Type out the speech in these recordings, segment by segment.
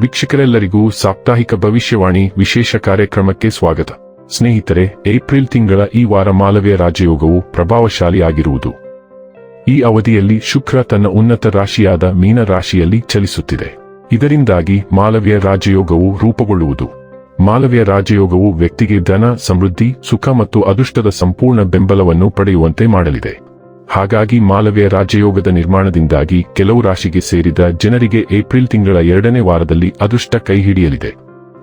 ವೀಕ್ಷಕರೆಲ್ಲರಿಗೂ ಸಾಪ್ತಾಹಿಕ ಭವಿಷ್ಯವಾಣಿ ವಿಶೇಷ ಕಾರ್ಯಕ್ರಮಕ್ಕೆ ಸ್ವಾಗತ. ಸ್ನೇಹಿತರೆ, ಏಪ್ರಿಲ್ ತಿಂಗಳ ಈ ವಾರ ಮಾಲವ್ಯ ರಾಜಯೋಗವು ಪ್ರಭಾವಶಾಲಿಯಾಗಿರುವುದು. ಈ ಅವಧಿಯಲ್ಲಿ ಶುಕ್ರ ತನ್ನ ಉನ್ನತ ರಾಶಿಯಾದ ಮೀನ ರಾಶಿಯಲ್ಲಿ ಚಲಿಸುತ್ತಿದೆ. ಇದರಿಂದಾಗಿ ಮಾಲವ್ಯ ರಾಜಯೋಗವು ರೂಪುಗೊಳ್ಳುವುದು. ಮಾಲವ್ಯ ರಾಜಯೋಗವು ವ್ಯಕ್ತಿಗೆ ಧನ, ಸಮೃದ್ಧಿ, ಸುಖ ಮತ್ತು ಅದೃಷ್ಟದ ಸಂಪೂರ್ಣ ಬೆಂಬಲವನ್ನು ಪಡೆಯುವಂತೆ ಮಾಡಲಿದೆ. ಹಾಗಾಗಿ ಮಾಲವ್ಯ ರಾಜಯೋಗದ ನಿರ್ಮಾಣದಿಂದಾಗಿ ಕೆಲವು ರಾಶಿಗೆ ಸೇರಿದ ಜನರಿಗೆ ಏಪ್ರಿಲ್ ತಿಂಗಳ ಎರಡನೇ ವಾರದಲ್ಲಿ ಅದೃಷ್ಟ ಕೈ ಹಿಡಿಯಲಿದೆ.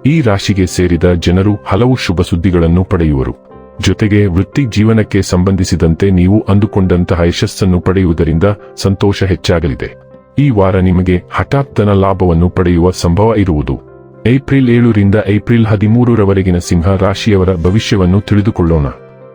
ಈ ರಾಶಿಗೆ ಸೇರಿದ ಜನರು ಹಲವು ಶುಭ ಸುದ್ದಿಗಳನ್ನು ಪಡೆಯುವರು. ಜೊತೆಗೆ ವೃತ್ತಿ ಜೀವನಕ್ಕೆ ಸಂಬಂಧಿಸಿದಂತೆ ನೀವು ಅಂದುಕೊಂಡಂತಹ ಯಶಸ್ಸನ್ನು ಪಡೆಯುವುದರಿಂದ ಸಂತೋಷ ಹೆಚ್ಚಾಗಲಿದೆ. ಈ ವಾರ ನಿಮಗೆ ಹಠಾತ್ತನ ಲಾಭವನ್ನು ಪಡೆಯುವ ಸಂಭವ ಇರುವುದು. ಏಪ್ರಿಲ್ ಏಳರಿಂದ ಏಪ್ರಿಲ್ ಹದಿಮೂರರವರೆಗಿನ ಸಿಂಹ ರಾಶಿಯವರ ಭವಿಷ್ಯವನ್ನು ತಿಳಿದುಕೊಳ್ಳೋಣ.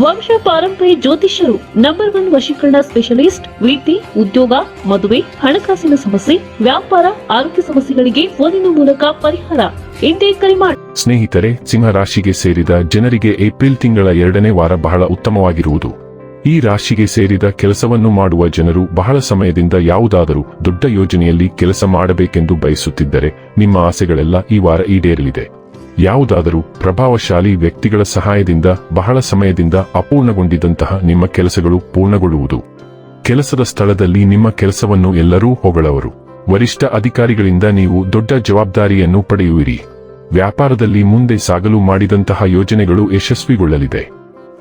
ವಂಶ ಪಾರಂಪರ್ಯ ಜ್ಯೋತಿಷ್ಯರು ನಂಬರ್ ಒನ್ ವಶೀಕರಣ ಸ್ಪೆಷಲಿಸ್ಟ್ ವೃತ್ತಿ ಉದ್ಯೋಗ, ಮದುವೆ, ಹಣಕಾಸಿನ ಸಮಸ್ಯೆ, ವ್ಯಾಪಾರ, ಆರೋಗ್ಯ ಸಮಸ್ಯೆಗಳಿಗೆ ಫೋನಿನ ಮೂಲಕ ಪರಿಹಾರ. ಕರೆ ಸ್ನೇಹಿತರೆ, ಸಿಂಹ ರಾಶಿಗೆ ಸೇರಿದ ಜನರಿಗೆ ಏಪ್ರಿಲ್ ತಿಂಗಳ ಎರಡನೇ ವಾರ ಬಹಳ ಉತ್ತಮವಾಗಿರುವುದು. ಈ ರಾಶಿಗೆ ಸೇರಿದ ಕೆಲಸವನ್ನು ಮಾಡುವ ಜನರು ಬಹಳ ಸಮಯದಿಂದ ಯಾವುದಾದರೂ ದೊಡ್ಡ ಯೋಜನೆಯಲ್ಲಿ ಕೆಲಸ ಮಾಡಬೇಕೆಂದು ಬಯಸುತ್ತಿದ್ದರೆ ನಿಮ್ಮ ಆಸೆಗಳೆಲ್ಲ ಈ ವಾರ ಈಡೇರಲಿದೆ. ಯಾವುದಾದರೂ ಪ್ರಭಾವಶಾಲಿ ವ್ಯಕ್ತಿಗಳ ಸಹಾಯದಿಂದ, ಬಹಳ ಸಮಯದಿಂದ ಅಪೂರ್ಣಗೊಂಡಿದ್ದಂತಹ ನಿಮ್ಮ ಕೆಲಸಗಳು ಪೂರ್ಣಗೊಳ್ಳುವುದು. ಕೆಲಸದ ಸ್ಥಳದಲ್ಲಿ ನಿಮ್ಮ ಕೆಲಸವನ್ನು ಎಲ್ಲರೂ ಹೊಗಳವರು. ವರಿಷ್ಠ ಅಧಿಕಾರಿಗಳಿಂದ ನೀವು ದೊಡ್ಡ ಜವಾಬ್ದಾರಿಯನ್ನು ಪಡೆಯುವಿರಿ. ವ್ಯಾಪಾರದಲ್ಲಿ ಮುಂದೆ ಸಾಗಲು ಮಾಡಿದಂತಹ ಯೋಜನೆಗಳು ಯಶಸ್ವಿಗೊಳ್ಳಲಿದೆ.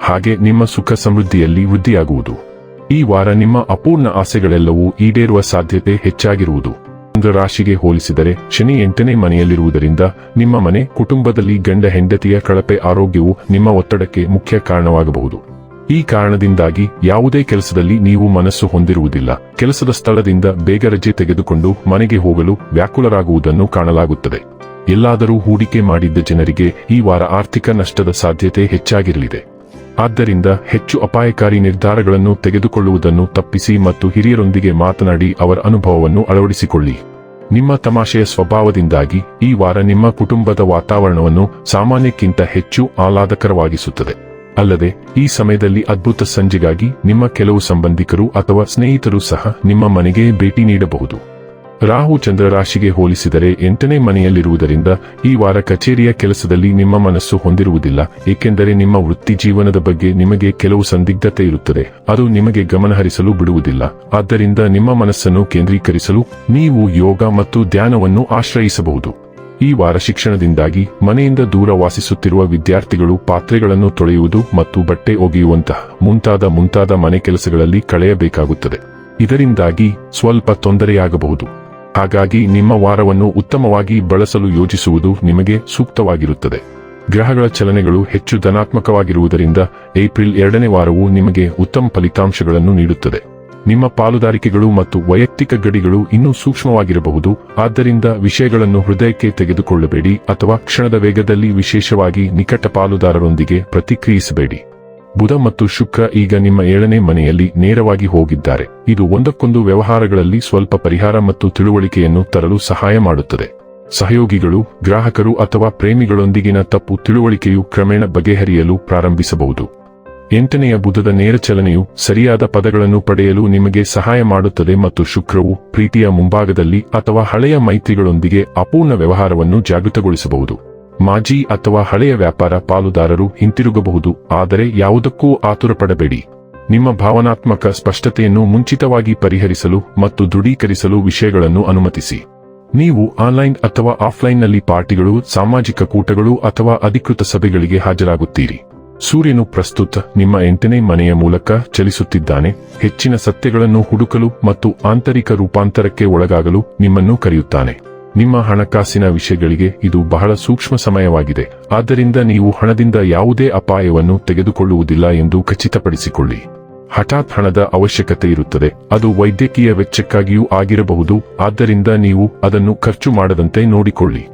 ಹಾಗೆ ನಿಮ್ಮ ಸುಖ ಸಮೃದ್ಧಿಯಲ್ಲಿ ವೃದ್ಧಿಯಾಗುವುದು. ಈ ವಾರ ನಿಮ್ಮ ಅಪೂರ್ಣ ಆಸೆಗಳೆಲ್ಲವೂ ಈಡೇರುವ ಸಾಧ್ಯತೆ ಹೆಚ್ಚಾಗಿರುವುದು. ರಾಶಿಗೆ ಹೋಲಿಸಿದರೆ ಶನಿ ಎಂಟನೇ ಮನೆಯಲ್ಲಿರುವುದರಿಂದ ನಿಮ್ಮ ಮನೆ ಕುಟುಂಬದಲ್ಲಿ ಗಂಡ ಹೆಂಡತಿಯ ಕಳಪೆ ಆರೋಗ್ಯವು ನಿಮ್ಮ ಒತ್ತಡಕ್ಕೆ ಮುಖ್ಯ ಕಾರಣವಾಗಬಹುದು. ಈ ಕಾರಣದಿಂದಾಗಿ ಯಾವುದೇ ಕೆಲಸದಲ್ಲಿ ನೀವು ಮನಸ್ಸು ಹೊಂದಿರುವುದಿಲ್ಲ. ಕೆಲಸದ ಸ್ಥಳದಿಂದ ಬೇಗ ರಜೆ ತೆಗೆದುಕೊಂಡು ಮನೆಗೆ ಹೋಗಲು ವ್ಯಾಕುಲರಾಗುವುದನ್ನು ಕಾಣಲಾಗುತ್ತದೆ. ಎಲ್ಲಾದರೂ ಹೂಡಿಕೆ ಮಾಡಿದ್ದ ಜನರಿಗೆ ಈ ವಾರ ಆರ್ಥಿಕ ನಷ್ಟದ ಸಾಧ್ಯತೆ ಹೆಚ್ಚಾಗಿರಲಿದೆ. ಆದ್ದರಿಂದ ಹೆಚ್ಚು ಅಪಾಯಕಾರಿ ನಿರ್ಧಾರಗಳನ್ನು ತೆಗೆದುಕೊಳ್ಳುವುದನ್ನು ತಪ್ಪಿಸಿ ಮತ್ತು ಹಿರಿಯರೊಂದಿಗೆ ಮಾತನಾಡಿ ಅವರ ಅನುಭವವನ್ನು ಅಳವಡಿಸಿಕೊಳ್ಳಿ. ನಿಮ್ಮ ತಮಾಷೆಯ ಸ್ವಭಾವದಿಂದಾಗಿ ಈ ವಾರ ನಿಮ್ಮ ಕುಟುಂಬದ ವಾತಾವರಣವನ್ನು ಸಾಮಾನ್ಯಕ್ಕಿಂತ ಹೆಚ್ಚು ಆಹ್ಲಾದಕರವಾಗಿಸುತ್ತದೆ. ಅಲ್ಲದೆ, ಈ ಸಮಯದಲ್ಲಿ ಅದ್ಭುತ ಸಂಜೆಗಾಗಿ ನಿಮ್ಮ ಕೆಲವು ಸಂಬಂಧಿಕರು ಅಥವಾ ಸ್ನೇಹಿತರು ಸಹ ನಿಮ್ಮ ಮನೆಗೆ ಭೇಟಿ ನೀಡಬಹುದು. ರಾಹು ಚಂದ್ರ ರಾಶಿಗೆ ಹೋಲಿಸಿದರೆ ಎಂಟನೇ ಮನೆಯಲ್ಲಿರುವುದರಿಂದ ಈ ವಾರ ಕಚೇರಿಯ ಕೆಲಸದಲ್ಲಿ ನಿಮ್ಮ ಮನಸ್ಸು ಹೊಂದಿರುವುದಿಲ್ಲ, ಏಕೆಂದರೆ ನಿಮ್ಮ ವೃತ್ತಿ ಜೀವನದ ಬಗ್ಗೆ ನಿಮಗೆ ಕೆಲವು ಸಂದಿಗ್ಧತೆ ಇರುತ್ತದೆ. ಅದು ನಿಮಗೆ ಗಮನಹರಿಸಲು ಬಿಡುವುದಿಲ್ಲ. ಆದ್ದರಿಂದ ನಿಮ್ಮ ಮನಸ್ಸನ್ನು ಕೇಂದ್ರೀಕರಿಸಲು ನೀವು ಯೋಗ ಮತ್ತು ಧ್ಯಾನವನ್ನು ಆಶ್ರಯಿಸಬಹುದು. ಈ ವಾರ ಶಿಕ್ಷಣದಿಂದಾಗಿ ಮನೆಯಿಂದ ದೂರ ವಾಸಿಸುತ್ತಿರುವ ವಿದ್ಯಾರ್ಥಿಗಳು ಪಾತ್ರೆಗಳನ್ನು ತೊಳೆಯುವುದು ಮತ್ತು ಬಟ್ಟೆ ಒಗೆಯುವಂತಹ ಮುಂತಾದ ಮುಂತಾದ ಮನೆ ಕೆಲಸಗಳಲ್ಲಿ ಕಳೆಯಬೇಕಾಗುತ್ತದೆ. ಇದರಿಂದಾಗಿ ಸ್ವಲ್ಪ ತೊಂದರೆಯಾಗಬಹುದು. ಹಾಗಾಗಿ ನಿಮ್ಮ ವಾರವನ್ನು ಉತ್ತಮವಾಗಿ ಬಳಸಲು ಯೋಜಿಸುವುದು ನಿಮಗೆ ಸೂಕ್ತವಾಗಿರುತ್ತದೆ. ಗ್ರಹಗಳ ಚಲನೆಗಳು ಹೆಚ್ಚು ಧನಾತ್ಮಕವಾಗಿರುವುದರಿಂದ ಏಪ್ರಿಲ್ ಎರಡನೇ ವಾರವು ನಿಮಗೆ ಉತ್ತಮ ಫಲಿತಾಂಶಗಳನ್ನು ನೀಡುತ್ತದೆ. ನಿಮ್ಮ ಪಾಲುದಾರಿಕೆಗಳು ಮತ್ತು ವೈಯಕ್ತಿಕ ಗಡಿಗಳು ಇನ್ನೂ ಸೂಕ್ಷ್ಮವಾಗಿರಬಹುದು, ಆದ್ದರಿಂದ ವಿಷಯಗಳನ್ನು ಹೃದಯಕ್ಕೆ ತೆಗೆದುಕೊಳ್ಳಬೇಡಿ ಅಥವಾ ಕ್ಷಣದ ವೇಗದಲ್ಲಿ ವಿಶೇಷವಾಗಿ ನಿಕಟ ಪಾಲುದಾರರೊಂದಿಗೆ ಪ್ರತಿಕ್ರಿಯಿಸಬೇಡಿ. ಬುಧ ಮತ್ತು ಶುಕ್ರ ಈಗ ನಿಮ್ಮ ಏಳನೇ ಮನೆಯಲ್ಲಿ ನೇರವಾಗಿ ಹೋಗಿದ್ದಾರೆ. ಇದು ಒಂದಕ್ಕೊಂದು ವ್ಯವಹಾರಗಳಲ್ಲಿ ಸ್ವಲ್ಪ ಪರಿಹಾರ ಮತ್ತು ತಿಳುವಳಿಕೆಯನ್ನು ತರಲು ಸಹಾಯ ಮಾಡುತ್ತದೆ. ಸಹಯೋಗಿಗಳು, ಗ್ರಾಹಕರು ಅಥವಾ ಪ್ರೇಮಿಗಳೊಂದಿಗಿನ ತಪ್ಪು ತಿಳುವಳಿಕೆಯು ಕ್ರಮೇಣ ಬಗೆಹರಿಯಲು ಪ್ರಾರಂಭಿಸಬಹುದು. ಎಂಟನೆಯ ಬುಧದ ನೇರ ಚಲನೆಯು ಸರಿಯಾದ ಪದಗಳನ್ನು ಪಡೆಯಲು ನಿಮಗೆ ಸಹಾಯ ಮಾಡುತ್ತದೆ ಮತ್ತು ಶುಕ್ರವು ಪ್ರೀತಿಯ ಮುಂಭಾಗದಲ್ಲಿ ಅಥವಾ ಹಳೆಯ ಮೈತ್ರಿಗಳೊಂದಿಗೆ ಅಪೂರ್ಣ ವ್ಯವಹಾರವನ್ನು ಜಾಗೃತಗೊಳಿಸಬಹುದು. ಮಾಜಿ ಅಥವಾ ಹಳೆಯ ವ್ಯಾಪಾರ ಪಾಲುದಾರರು ಹಿಂತಿರುಗಬಹುದು, ಆದರೆ ಯಾವುದಕ್ಕೂ ಆತುರಪಡಬೇಡಿ. ನಿಮ್ಮ ಭಾವನಾತ್ಮಕ ಸ್ಪಷ್ಟತೆಯನ್ನು ಮುಂಚಿತವಾಗಿ ಪರಿಹರಿಸಲು ಮತ್ತು ದೃಢೀಕರಿಸಲು ವಿಷಯಗಳನ್ನು ಅನುಮತಿಸಿ. ನೀವು ಆನ್ಲೈನ್ ಅಥವಾ ಆಫ್ಲೈನ್ನಲ್ಲಿ ಪಾರ್ಟಿಗಳು, ಸಾಮಾಜಿಕ ಕೂಟಗಳು ಅಥವಾ ಅಧಿಕೃತ ಸಭೆಗಳಿಗೆ ಹಾಜರಾಗುತ್ತೀರಿ. ಸೂರ್ಯನು ಪ್ರಸ್ತುತ ನಿಮ್ಮ ಎಂಟನೇ ಮನೆಯ ಮೂಲಕ ಚಲಿಸುತ್ತಿದ್ದಾನೆ. ಹೆಚ್ಚಿನ ಸತ್ಯಗಳನ್ನು ಹುಡುಕಲು ಮತ್ತು ಆಂತರಿಕ ರೂಪಾಂತರಕ್ಕೆ ಒಳಗಾಗಲು ನಿಮ್ಮನ್ನು ಕರೆಯುತ್ತಾನೆ. ನಿಮ್ಮ ಹಣಕಾಸಿನ ವಿಷಯಗಳಿಗೆ ಇದು ಬಹಳ ಸೂಕ್ಷ್ಮ ಸಮಯವಾಗಿದೆ. ಆದ್ದರಿಂದ ನೀವು ಹಣದಿಂದ ಯಾವುದೇ ಅಪಾಯವನ್ನು ತೆಗೆದುಕೊಳ್ಳುವುದಿಲ್ಲ ಎಂದು ಖಚಿತಪಡಿಸಿಕೊಳ್ಳಿ. ಹಠಾತ್ ಹಣದ ಅವಶ್ಯಕತೆ ಇರುತ್ತದೆ. ಅದು ವೈದ್ಯಕೀಯ ವೆಚ್ಚಕ್ಕಾಗಿಯೂ ಆಗಿರಬಹುದು. ಆದ್ದರಿಂದ ನೀವು ಅದನ್ನು ಖರ್ಚು ಮಾಡದಂತೆ ನೋಡಿಕೊಳ್ಳಿ.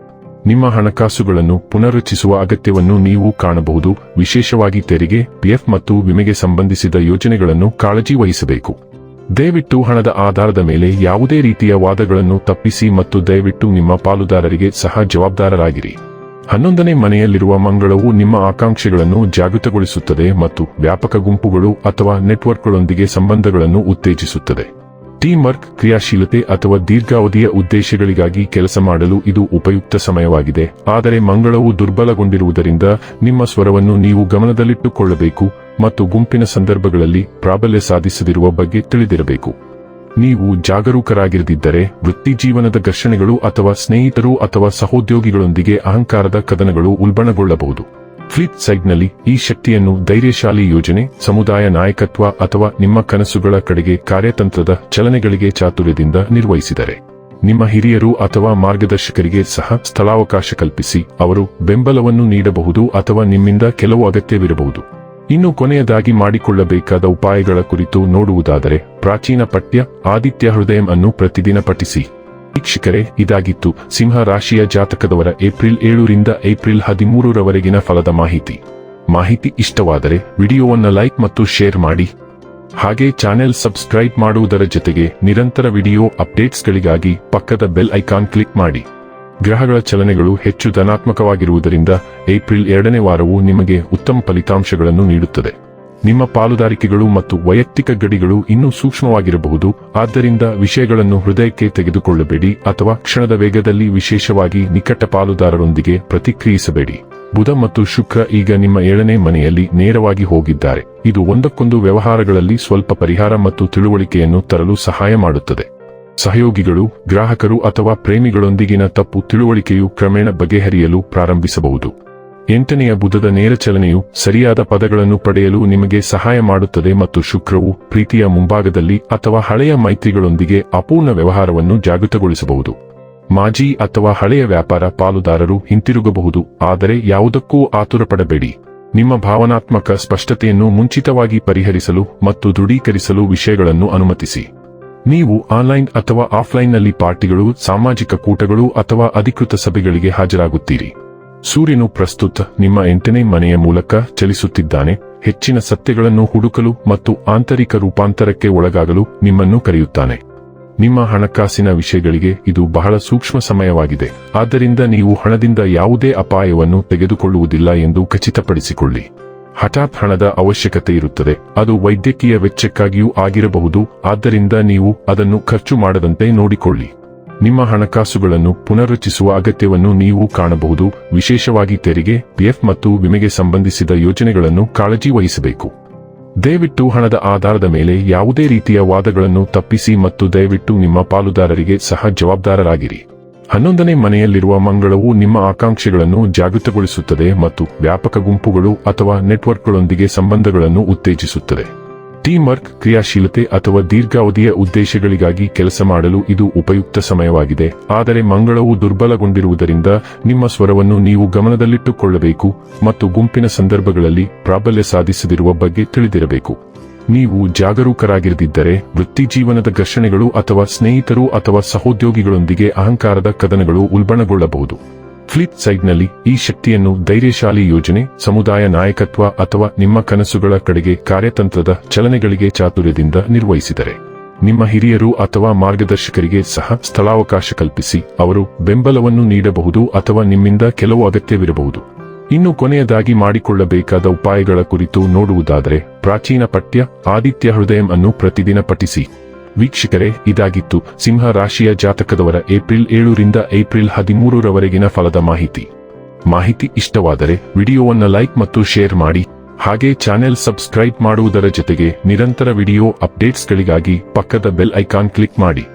ನಿಮ್ಮ ಹಣಕಾಸುಗಳನ್ನು ಪುನರ್ರಚಿಸುವ ಅಗತ್ಯವನ್ನು ನೀವು ಕಾಣಬಹುದು. ವಿಶೇಷವಾಗಿ ತೆರಿಗೆ, ಪಿಎಫ್ ಮತ್ತು ವಿಮೆಗೆ ಸಂಬಂಧಿಸಿದ ಯೋಜನೆಗಳನ್ನು ಕಾಳಜಿ ವಹಿಸಬೇಕು. ದಯವಿಟ್ಟು ಹಣದ ಆಧಾರದ ಮೇಲೆ ಯಾವುದೇ ರೀತಿಯ ವಾದಗಳನ್ನು ತಪ್ಪಿಸಿ ಮತ್ತು ದಯವಿಟ್ಟು ನಿಮ್ಮ ಪಾಲುದಾರರಿಗೆ ಸಹ ಜವಾಬ್ದಾರರಾಗಿರಿ. ಹನ್ನೊಂದನೇ ಮನೆಯಲ್ಲಿರುವ ಮಂಗಳವು ನಿಮ್ಮ ಆಕಾಂಕ್ಷೆಗಳನ್ನು ಜಾಗೃತಗೊಳಿಸುತ್ತದೆ ಮತ್ತು ವ್ಯಾಪಕ ಗುಂಪುಗಳು ಅಥವಾ ನೆಟ್ವರ್ಕ್ಗಳೊಂದಿಗೆ ಸಂಬಂಧಗಳನ್ನು ಉತ್ತೇಜಿಸುತ್ತದೆ. ಟೀಮ್ ವರ್ಕ್ ಕ್ರಿಯಾಶೀಲತೆ ಅಥವಾ ದೀರ್ಘಾವಧಿಯ ಉದ್ದೇಶಗಳಿಗಾಗಿ ಕೆಲಸ ಮಾಡಲು ಇದು ಉಪಯುಕ್ತ ಸಮಯವಾಗಿದೆ. ಆದರೆ ಮಂಗಳವು ದುರ್ಬಲಗೊಂಡಿರುವುದರಿಂದ ನಿಮ್ಮ ಸ್ವರವನ್ನು ನೀವು ಗಮನದಲ್ಲಿಟ್ಟುಕೊಳ್ಳಬೇಕು ಮತ್ತು ಗುಂಪಿನ ಸಂದರ್ಭಗಳಲ್ಲಿ ಪ್ರಾಬಲ್ಯ ಸಾಧಿಸದಿರುವ ಬಗ್ಗೆ ತಿಳಿದಿರಬೇಕು. ನೀವು ಜಾಗರೂಕರಾಗಿರದಿದ್ದರೆ ವೃತ್ತಿಜೀವನದ ಘರ್ಷಣೆಗಳು ಅಥವಾ ಸ್ನೇಹಿತರು ಅಥವಾ ಸಹೋದ್ಯೋಗಿಗಳೊಂದಿಗೆ ಅಹಂಕಾರದ ಕದನಗಳು ಉಲ್ಬಣಗೊಳ್ಳಬಹುದು. ಫ್ಲಿಪ್ ಸೈಡ್ನಲ್ಲಿ ಈ ಶಕ್ತಿಯನ್ನು ಧೈರ್ಯಶಾಲಿ ಯೋಜನೆ, ಸಮುದಾಯ ನಾಯಕತ್ವ ಅಥವಾ ನಿಮ್ಮ ಕನಸುಗಳ ಕಡೆಗೆ ಕಾರ್ಯತಂತ್ರದ ಚಲನೆಗಳಿಗೆ ಚಾತುರ್ಯದಿಂದ ನಿರ್ವಹಿಸಿದರೆ. ನಿಮ್ಮ ಹಿರಿಯರು ಅಥವಾ ಮಾರ್ಗದರ್ಶಕರಿಗೆ ಸಹ ಸ್ಥಳಾವಕಾಶ ಕಲ್ಪಿಸಿ ಅವರು ಬೆಂಬಲವನ್ನು ನೀಡಬಹುದು ಅಥವಾ ನಿಮ್ಮಿಂದ ಕೆಲವು ಅಗತ್ಯವಿರಬಹುದು. ಇನ್ನು ಕೊನೆಯದಾಗಿ ಮಾಡಿಕೊಳ್ಳಬೇಕಾದ ಉಪಾಯಗಳ ಕುರಿತು ನೋಡುವುದಾದರೆ ಪ್ರಾಚೀನ ಪಠ್ಯ ಆದಿತ್ಯ ಹೃದಯಂ ಅನ್ನು ಪ್ರತಿದಿನ ಪಠಿಸಿ. ವೀಕ್ಷಕರೇ, ಇದಾಗಿತ್ತು ಸಿಂಹ ರಾಶಿಯ ಜಾತಕದವರ ಏಪ್ರಿಲ್ ಏಳರಿಂದ ಏಪ್ರಿಲ್ ಹದಿಮೂರರವರೆಗಿನ ಫಲದ ಮಾಹಿತಿ. ಮಾಹಿತಿ ಇಷ್ಟವಾದರೆ ವಿಡಿಯೋವನ್ನು ಲೈಕ್ ಮತ್ತು ಶೇರ್ ಮಾಡಿ. ಹಾಗೆ ಚಾನೆಲ್ ಸಬ್ಸ್ಕ್ರೈಬ್ ಮಾಡುವುದರ ಜೊತೆಗೆ ನಿರಂತರ ವಿಡಿಯೋ ಅಪ್ಡೇಟ್ಸ್ಗಳಿಗಾಗಿ ಪಕ್ಕದ ಬೆಲ್ ಐಕಾನ್ ಕ್ಲಿಕ್ ಮಾಡಿ. ಗ್ರಹಗಳ ಚಲನೆಗಳು ಹೆಚ್ಚು ಧನಾತ್ಮಕವಾಗಿರುವುದರಿಂದ ಏಪ್ರಿಲ್ ಎರಡನೇ ವಾರವು ನಿಮಗೆ ಉತ್ತಮ ಫಲಿತಾಂಶಗಳನ್ನು ನೀಡುತ್ತದೆ. ನಿಮ್ಮ ಪಾಲುದಾರಿಕೆಗಳು ಮತ್ತು ವೈಯಕ್ತಿಕ ಗಡಿಗಳು ಇನ್ನೂ ಸೂಕ್ಷ್ಮವಾಗಿರಬಹುದು, ಆದ್ದರಿಂದ ವಿಷಯಗಳನ್ನು ಹೃದಯಕ್ಕೆ ತೆಗೆದುಕೊಳ್ಳಬೇಡಿ ಅಥವಾ ಕ್ಷಣದ ವೇಗದಲ್ಲಿ ವಿಶೇಷವಾಗಿ ನಿಕಟ ಪಾಲುದಾರರೊಂದಿಗೆ ಪ್ರತಿಕ್ರಿಯಿಸಬೇಡಿ. ಬುಧ ಮತ್ತು ಶುಕ್ರ ಈಗ ನಿಮ್ಮ ಏಳನೇ ಮನೆಯಲ್ಲಿ ನೇರವಾಗಿ ಹೋಗಿದ್ದಾರೆ. ಇದು ಒಂದಕ್ಕೊಂದು ವ್ಯವಹಾರಗಳಲ್ಲಿ ಸ್ವಲ್ಪ ಪರಿಹಾರ ಮತ್ತು ತಿಳುವಳಿಕೆಯನ್ನು ತರಲು ಸಹಾಯ ಮಾಡುತ್ತದೆ. ಸಹಯೋಗಿಗಳು, ಗ್ರಾಹಕರು ಅಥವಾ ಪ್ರೇಮಿಗಳೊಂದಿಗಿನ ತಪ್ಪು ತಿಳುವಳಿಕೆಯು ಕ್ರಮೇಣ ಬಗೆಹರಿಯಲು ಪ್ರಾರಂಭಿಸಬಹುದು. ಎಂಟನೆಯ ಬುಧದ ನೇರ ಚಲನೆಯು ಸರಿಯಾದ ಪದಗಳನ್ನು ಪಡೆಯಲು ನಿಮಗೆ ಸಹಾಯ ಮಾಡುತ್ತದೆ ಮತ್ತು ಶುಕ್ರವು ಪ್ರೀತಿಯ ಮುಂಭಾಗದಲ್ಲಿ ಅಥವಾ ಹಳೆಯ ಮೈತ್ರಿಗಳೊಂದಿಗೆ ಅಪೂರ್ಣ ವ್ಯವಹಾರವನ್ನು ಜಾಗೃತಗೊಳಿಸಬಹುದು. ಮಾಜಿ ಅಥವಾ ಹಳೆಯ ವ್ಯಾಪಾರ ಪಾಲುದಾರರು ಹಿಂತಿರುಗಬಹುದು, ಆದರೆ ಯಾವುದಕ್ಕೂ ಆತುರಪಡಬೇಡಿ. ನಿಮ್ಮ ಭಾವನಾತ್ಮಕ ಸ್ಪಷ್ಟತೆಯನ್ನು ಮುಂಚಿತವಾಗಿ ಪರಿಹರಿಸಲು ಮತ್ತು ದೃಢೀಕರಿಸಲು ವಿಷಯಗಳನ್ನು ಅನುಮತಿಸಿ. ನೀವು ಆನ್ಲೈನ್ ಅಥವಾ ಆಫ್ಲೈನ್ನಲ್ಲಿ ಪಾರ್ಟಿಗಳು, ಸಾಮಾಜಿಕ ಕೂಟಗಳು ಅಥವಾ ಅಧಿಕೃತ ಸಭೆಗಳಿಗೆ ಹಾಜರಾಗುತ್ತೀರಿ. ಸೂರ್ಯನು ಪ್ರಸ್ತುತ ನಿಮ್ಮ ಎಂಟನೇ ಮನೆಯ ಮೂಲಕ ಚಲಿಸುತ್ತಿದ್ದಾನೆ. ಹೆಚ್ಚಿನ ಸತ್ಯಗಳನ್ನು ಹುಡುಕಲು ಮತ್ತು ಆಂತರಿಕ ರೂಪಾಂತರಕ್ಕೆ ಒಳಗಾಗಲು ನಿಮ್ಮನ್ನು ಕರೆಯುತ್ತಾನೆ. ನಿಮ್ಮ ಹಣಕಾಸಿನ ವಿಷಯಗಳಿಗೆ ಇದು ಬಹಳ ಸೂಕ್ಷ್ಮ ಸಮಯವಾಗಿದೆ. ಆದ್ದರಿಂದ ನೀವು ಹಣದಿಂದ ಯಾವುದೇ ಅಪಾಯವನ್ನು ತೆಗೆದುಕೊಳ್ಳುವುದಿಲ್ಲ ಎಂದು ಖಚಿತಪಡಿಸಿಕೊಳ್ಳಿ. ಹಠಾತ್ ಹಣದ ಅವಶ್ಯಕತೆ ಇರುತ್ತದೆ. ಅದು ವೈದ್ಯಕೀಯ ವೆಚ್ಚಕ್ಕಾಗಿಯೂ ಆಗಿರಬಹುದು. ಆದ್ದರಿಂದ ನೀವು ಅದನ್ನು ಖರ್ಚು ಮಾಡದಂತೆ ನೋಡಿಕೊಳ್ಳಿ. ನಿಮ್ಮ ಹಣಕಾಸುಗಳನ್ನು ಪುನರ್ರಚಿಸುವ ಅಗತ್ಯವನ್ನು ನೀವು ಕಾಣಬಹುದು. ವಿಶೇಷವಾಗಿ ತೆರಿಗೆ, ಪಿಎಫ್ ಮತ್ತು ವಿಮೆಗೆ ಸಂಬಂಧಿಸಿದ ಯೋಜನೆಗಳನ್ನು ಕಾಳಜಿ ವಹಿಸಬೇಕು. ದಯವಿಟ್ಟು ಹಣದ ಆಧಾರದ ಮೇಲೆ ಯಾವುದೇ ರೀತಿಯ ವಾದಗಳನ್ನು ತಪ್ಪಿಸಿ ಮತ್ತು ದಯವಿಟ್ಟು ನಿಮ್ಮ ಪಾಲುದಾರರಿಗೆ ಸಹ ಜವಾಬ್ದಾರರಾಗಿರಿ. ಹನ್ನೊಂದನೇ ಮನೆಯಲ್ಲಿರುವ ಮಂಗಳವು ನಿಮ್ಮ ಆಕಾಂಕ್ಷೆಗಳನ್ನು ಜಾಗೃತಗೊಳಿಸುತ್ತದೆ ಮತ್ತು ವ್ಯಾಪಕ ಗುಂಪುಗಳು ಅಥವಾ ನೆಟ್ವರ್ಕ್ಗಳೊಂದಿಗೆ ಸಂಬಂಧಗಳನ್ನು ಉತ್ತೇಜಿಸುತ್ತದೆ. ಟೀಮ್ ವರ್ಕ್ ಕ್ರಿಯಾಶೀಲತೆ ಅಥವಾ ದೀರ್ಘಾವಧಿಯ ಉದ್ದೇಶಗಳಿಗಾಗಿ ಕೆಲಸ ಮಾಡಲು ಇದು ಉಪಯುಕ್ತ ಸಮಯವಾಗಿದೆ. ಆದರೆ ಮಂಗಳವು ದುರ್ಬಲಗೊಂಡಿರುವುದರಿಂದ ನಿಮ್ಮ ಸ್ವರವನ್ನು ನೀವು ಗಮನದಲ್ಲಿಟ್ಟುಕೊಳ್ಳಬೇಕು ಮತ್ತು ಗುಂಪಿನ ಸಂದರ್ಭಗಳಲ್ಲಿ ಪ್ರಾಬಲ್ಯ ಸಾಧಿಸದಿರುವ ಬಗ್ಗೆ ತಿಳಿದಿರಬೇಕು. ನೀವು ಜಾಗರೂಕರಾಗಿರದಿದ್ದರೆ ವೃತ್ತಿಜೀವನದ ಘರ್ಷಣೆಗಳು ಅಥವಾ ಸ್ನೇಹಿತರು ಅಥವಾ ಸಹೋದ್ಯೋಗಿಗಳೊಂದಿಗೆ ಅಹಂಕಾರದ ಕದನಗಳು ಉಲ್ಬಣಗೊಳ್ಳಬಹುದು. ಫ್ಲಿಪ್ ಸೈಡ್ನಲ್ಲಿ ಈ ಶಕ್ತಿಯನ್ನು ಧೈರ್ಯಶಾಲಿ ಯೋಜನೆ, ಸಮುದಾಯ ನಾಯಕತ್ವ ಅಥವಾ ನಿಮ್ಮ ಕನಸುಗಳ ಕಡೆಗೆ ಕಾರ್ಯತಂತ್ರದ ಚಲನೆಗಳಿಗೆ ಚಾತುರ್ಯದಿಂದ ನಿರ್ವಹಿಸಿದರೆ. ನಿಮ್ಮ ಹಿರಿಯರು ಅಥವಾ ಮಾರ್ಗದರ್ಶಕರಿಗೆ ಸಹ ಸ್ಥಳಾವಕಾಶ ಕಲ್ಪಿಸಿ ಅವರು ಬೆಂಬಲವನ್ನು ನೀಡಬಹುದು ಅಥವಾ ನಿಮ್ಮಿಂದ ಕೆಲವು ಅಗತ್ಯವಿರಬಹುದು. ಇನ್ನು ಕೊನೆಯದಾಗಿ ಮಾಡಿಕೊಳ್ಳಬೇಕಾದ ಉಪಾಯಗಳ ಕುರಿತು ನೋಡುವುದಾದರೆ ಪ್ರಾಚೀನ ಪಠ್ಯ ಆದಿತ್ಯ ಹೃದಯಂ ಅನ್ನು ಪ್ರತಿದಿನ ಪಠಿಸಿ. ವೀಕ್ಷಕರೇ, ಇದಾಗಿತ್ತು ಸಿಂಹ ರಾಶಿಯ ಜಾತಕದವರ ಏಪ್ರಿಲ್ ಏಳರಿಂದ ಏಪ್ರಿಲ್ ಹದಿಮೂರರವರೆಗಿನ ಫಲದ ಮಾಹಿತಿ. ಮಾಹಿತಿ ಇಷ್ಟವಾದರೆ ವಿಡಿಯೋವನ್ನು ಲೈಕ್ ಮತ್ತು ಶೇರ್ ಮಾಡಿ, ಹಾಗೆ ಚಾನೆಲ್ ಸಬ್ಸ್ಕ್ರೈಬ್ ಮಾಡುವುದರ ಜೊತೆಗೆ ನಿರಂತರ ವಿಡಿಯೋ ಅಪ್ಡೇಟ್ಸ್ಗಳಿಗಾಗಿ ಪಕ್ಕದ ಬೆಲ್ ಐಕಾನ್ ಕ್ಲಿಕ್ ಮಾಡಿ.